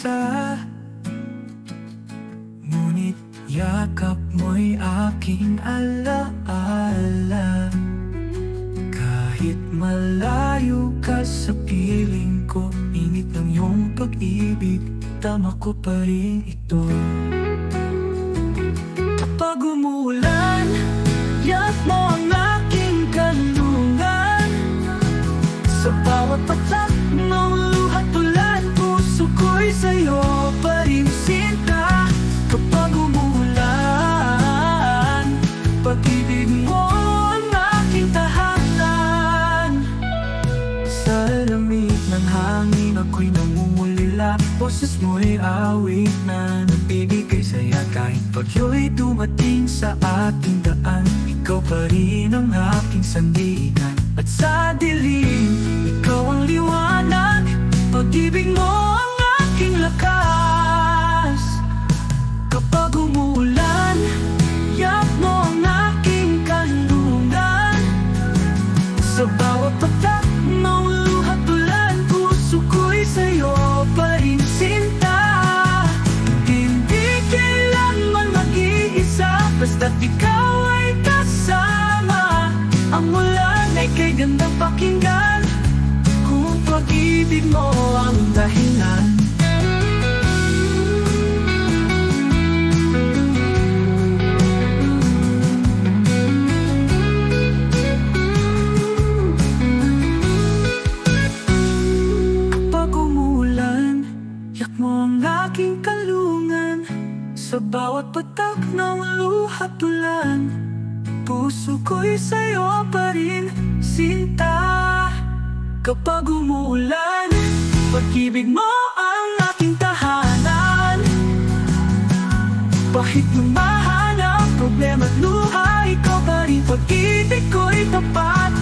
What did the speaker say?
mag-isa Ngunit yakap mo'y aking alaala. Kahit malayo ka sa piling ko Init ng iyong pag-ibig, tama ko pa rin ito. Pag umuulan Boses mo'y awit na nagbibigay saya. Kahit bagyo'y dumating sa ating daan Ikaw pa rin ang aking sandigan. At sa dilim, ikaw ang liwanag. Pag-ibig mo ang aking lakas. Kapag umuulan, yak mo ang aking kanlungan Sa ikaw ay kasama. Ang ulan ay kay gandang pakinggan. Kung pag-ibig mo ang dahilan Sa bawat patak ng luhat tulan Puso ko'y sa'yo pa rin, sinta. Kapag umuulan, pag-ibig mo ang aking tahanan. Bahit lumahan ang problema at luha Ikaw pa rin pag-ibig ko'y tapat